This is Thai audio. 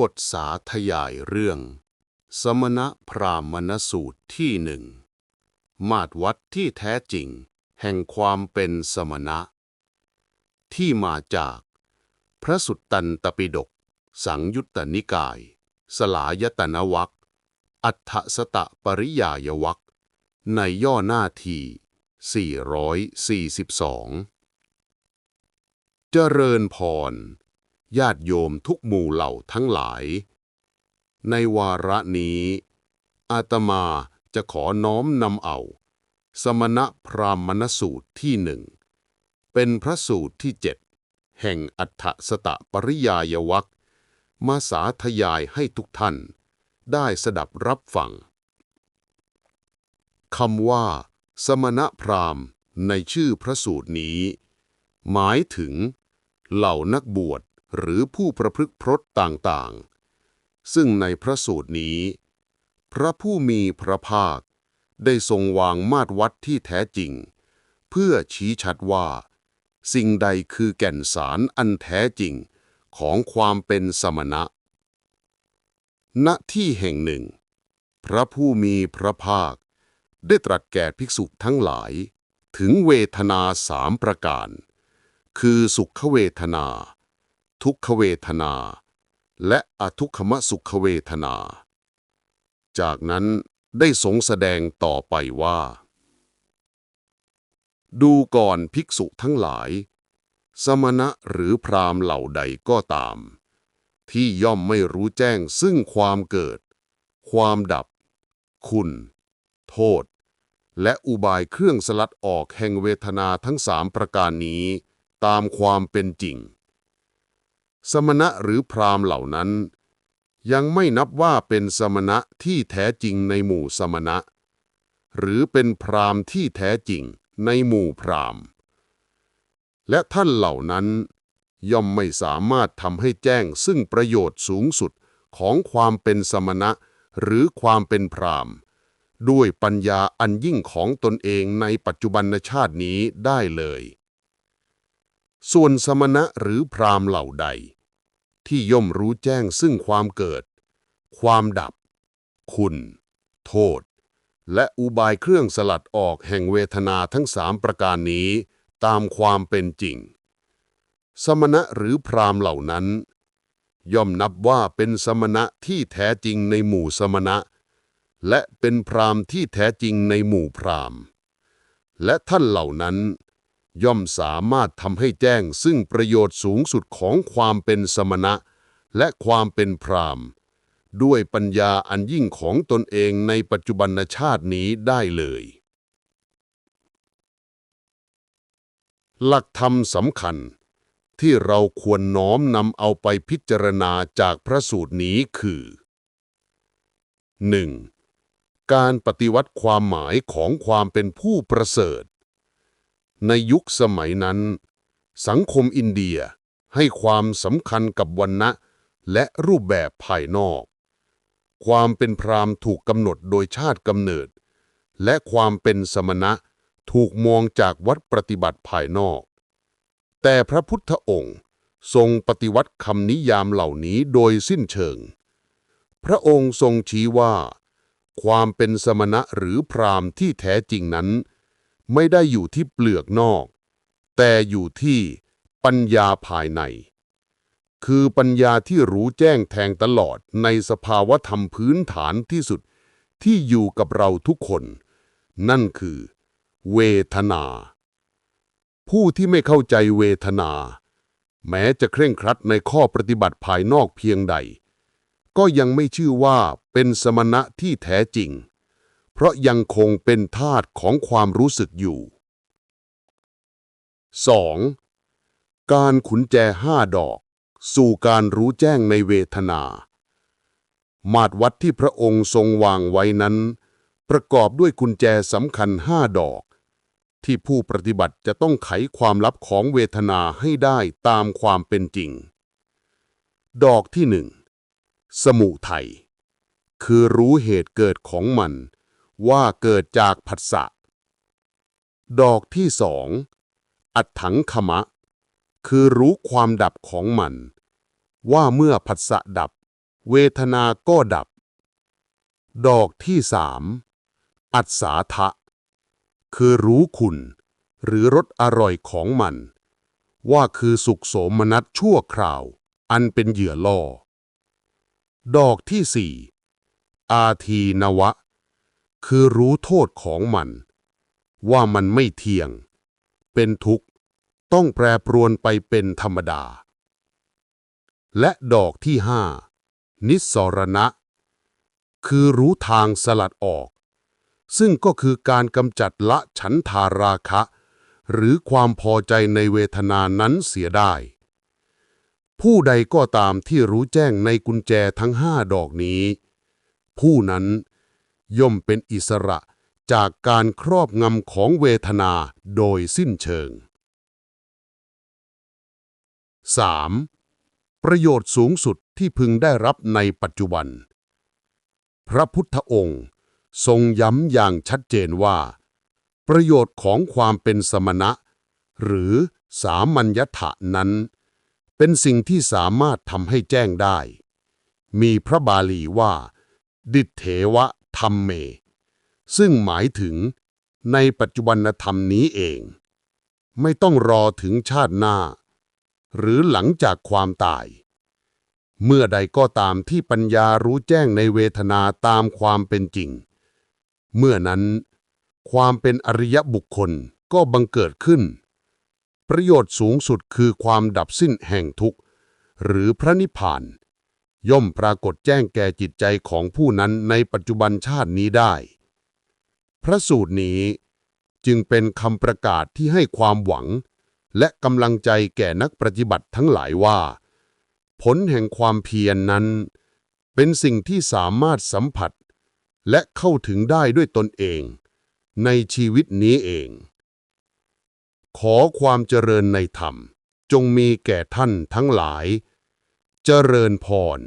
บทสาธยายเรื่อง สมณพราหมณสูตรที่หนึ่ง มาตรวัดที่แท้จริง แห่งความเป็นสมณะ ที่มาจาก พระสุตตันตปิฎกสังยุตตนิกาย สลายตนวัคอัฏฐสตะปริยายวรรคในย่อหน้าที 442 เจริญพร ญาติโยมทุกหมู่เหล่าทั้งหลาย ในวาระนี้ อาตมาจะขอน้อมนำเอา สมณพราหมณสูตรที่หนึ่ง เป็นพระสูตรที่เจ็ดแห่งอัฏฐสตะปริยายวรรคมาสาธยายให้ทุกท่าน ได้สดับรับฟังคำว่า สมณพราหมณ์ในชื่อพระสูตรนี้ หมายถึง เหล่านักบวช หรือผู้ประพฤกพรตต่างๆ ซึ่งในพระสูตรนี้ พระผู้มีพระภาค ได้ทรงวางมาตรวัดที่แท้จริง เพื่อชี้ชัดว่า สิ่งใดคือแก่นสารอันแท้จริงของความเป็นสมณะ ณ ที่แห่งหนึ่ง พระผู้มีพระภาค ได้ตรัสแก่ภิกษุทั้งหลาย ถึงเวทนาสามประการ คือสุขเวทนา ทุกขเวทนา และอทุกขมสุขเวทนา จากนั้นได้ทรงแสดงต่อไปว่า ดูก่อนภิกษุทั้งหลาย สมณะหรือพรามเหล่าใดก็ตาม ที่ย่อมไม่รู้แจ้งซึ่งความเกิด ความดับ คุณ โทษ และอุบายเครื่องสลัดออกแห่งเวทนาทั้งสามประการนี้ ตามความเป็นจริง สมณะหรือพราหมณ์เหล่านั้น ยังไม่นับว่าเป็นสมณะที่แท้จริงในหมู่สมณะ หรือเป็นพราหมณ์ที่แท้จริงในหมู่พราหมณ์ และท่านเหล่านั้น ย่อมไม่สามารถทำให้แจ้งซึ่งประโยชน์สูงสุดของความเป็นสมณะหรือความเป็นพราหมณ์ ด้วยปัญญาอันยิ่งของตนเองในปัจจุบันชาตินี้ได้เลย ส่วนสมณะหรือพรามเหล่าใด ที่ย่อมรู้แจ้งซึ่งความเกิด ความดับ คุณ โทษ และอุบายเครื่องสลัดออกแห่งเวทนาทั้งสามประการนี้ตามความเป็นจริง สมณะหรือพรามเหล่านั้น ย่อมนับว่าเป็นสมณะที่แท้จริงในหมู่สมณะ และเป็นพรามที่แท้จริงในหมู่พรามและท่านเหล่านั้น ย่อมสามารถทำให้แจ้งซึ่งประโยชน์สูงสุดของความเป็นสมณะ และความเป็นพรามด้วยปัญญาอันยิ่งของตนเองในปัจจุบันชาตินี้ได้เลย หลักธรรมสำคัญ ที่เราควรน้อมนำเอาไปพิจารณาจากพระสูตรนี้คือ 1. การปฏิวัติความหมายของความเป็นผู้ประเสริฐ ในยุคสมัยนั้น สังคมอินเดียให้ความสำคัญกับวันนะและรูปแบบภายนอก ความเป็นพราหมณ์ถูกกำหนดโดยชาติกำเนิด และความเป็นสมณะถูกมองจากวัดปฏิบัติภายนอก แต่พระพุทธองค์ทรงปฏิวัติคำนิยามเหล่านี้โดยสิ้นเชิง พระองค์ทรงชี้ว่า ความเป็นสมณะหรือพราหมณ์ที่แท้จริงนั้น ไม่ได้อยู่ที่เปลือกนอก แต่อยู่ที่ปัญญาภายใน คือปัญญาที่รู้แจ้งแทงตลอดในสภาวะธรรมพื้นฐานที่สุดที่อยู่กับเราทุกคน นั่นคือ เวทนา ผู้ที่ไม่เข้าใจเวทนา แม้จะเคร่งครัดในข้อปฏิบัติภายนอกเพียงใด ก็ยังไม่ชื่อว่าเป็นสมณะที่แท้จริง เพราะยังคงเป็นธาตุของความรู้สึกอยู่ 2. การขุนแจห้าดอก สู่การรู้แจ้งในเวทนา มาตรวัดที่พระองค์ทรงวางไว้นั้น ประกอบด้วยกุญแจสำคัญห้าดอก ที่ผู้ปฏิบัติจะต้องไขความลับของเวทนาให้ได้ตามความเป็นจริง ดอกที่หนึ่งสมุทัยคือรู้เหตุเกิดของมัน ว่าเกิดจากผัสสะ ดอกที่สอง อัตถังขมะ คือรู้ความดับของมัน ว่าเมื่อผัสสะดับ เวทนาก็ดับ ดอกที่สามอัศาทะ คือรู้คุณ หรือรสอร่อยของมัน ว่าคือสุขโสมนัสชั่วคราว อันเป็นเหยื่อล่อ ดอกที่สี่อาทีนวะ คือรู้โทษของมัน ว่ามันไม่เที่ยง เป็นทุกข์ ต้องแปรปรวนไปเป็นธรรมดา และดอกที่ห้านิสรณะ คือรู้ทางสลัดออก ซึ่งก็คือการกำจัดละฉันทาราคะ หรือความพอใจในเวทนานั้นเสียได้ ผู้ใดก็ตามที่รู้แจ้งในกุญแจทั้งห้าดอกนี้ ผู้นั้น ย่อมเป็นอิสระจากการครอบงำของเวทนาโดยสิ้นเชิง 3. ประโยชน์สูงสุดที่พึงได้รับในปัจจุบัน พระพุทธองค์ทรงย้ำอย่างชัดเจนว่า ประโยชน์ของความเป็นสมณะ หรือสามัญญถะนั้น เป็นสิ่งที่สามารถทำให้แจ้งได้ มีพระบาลีว่า ดิเถวะ ธรรมเม ซึ่งหมายถึงในปัจจุบันธรรมนี้เอง ไม่ต้องรอถึงชาติหน้า หรือหลังจากความตาย เมื่อใดก็ตามที่ปัญญารู้แจ้งในเวทนาตามความเป็นจริง เมื่อนั้นความเป็นอริยบุคคลก็บังเกิดขึ้น ประโยชน์สูงสุดคือความดับสิ้นแห่งทุกข์ หรือพระนิพพาน ย่อมปรากฏแจ้งแก่จิตใจของผู้นั้นในปัจจุบันชาตินี้ได้ พระสูตรนี้จึงเป็นคำประกาศที่ให้ความหวัง และกำลังใจแก่นักปฏิบัติทั้งหลายว่า ผลแห่งความเพียรนนั้น เป็นสิ่งที่สามารถสัมผัส และเข้าถึงได้ด้วยตนเอง ในชีวิตนี้เอง ขอความเจริญในธรรมจงมีแก่ท่านทั้งหลาย เจริญพร